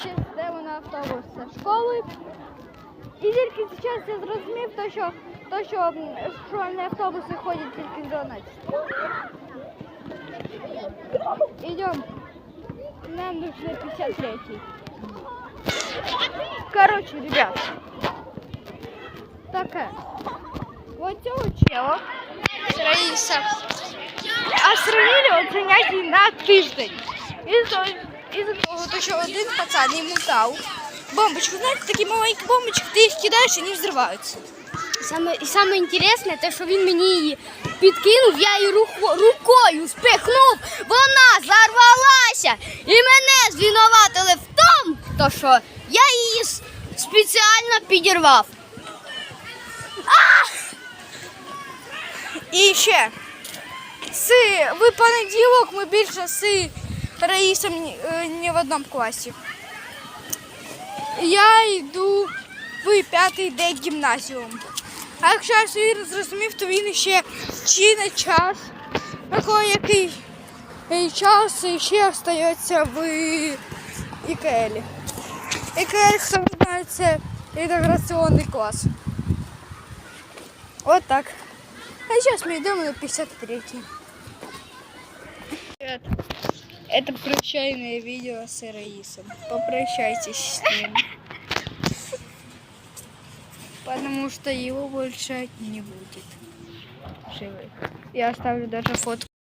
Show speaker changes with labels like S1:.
S1: Ще йдемо на автобус зі школи. І тільки зараз я зрозумів, то, що, то, що м, школьні автобуси ходять тільки з 12. Идем. Нам нужно 53. Короче, ребят. Таке. Вот цього чела. Раїса. А сравнили от заняття на тиждень. Із-за із того, то, що один пацан йому дав бомбочку. Знаєте, такі маленькі бомбочки, ти їх кидаєш і вони взриваються.
S2: Саме, і саме інтересне, те, що він мені її підкинув, я її руко- рукою спихнув, вона зарвалася і мене звинуватили в тому, то що я її спеціально підірвав.
S1: І ще з в понеділок ми більше з Ні- е, не в одному класі. Я йду в п'ятий день гімназіум. А якщо я собі зрозумів, то він ще чи не час, такий який час ще остається в ІКЛі. ІКЛ, хто знає, це інтеграційний клас. От так. А сейчас мы идем на 53 Привет. Это прощальное видео с Раисом. Попрощайтесь с ним. Потому что его больше не будет живых. Я оставлю даже фотку.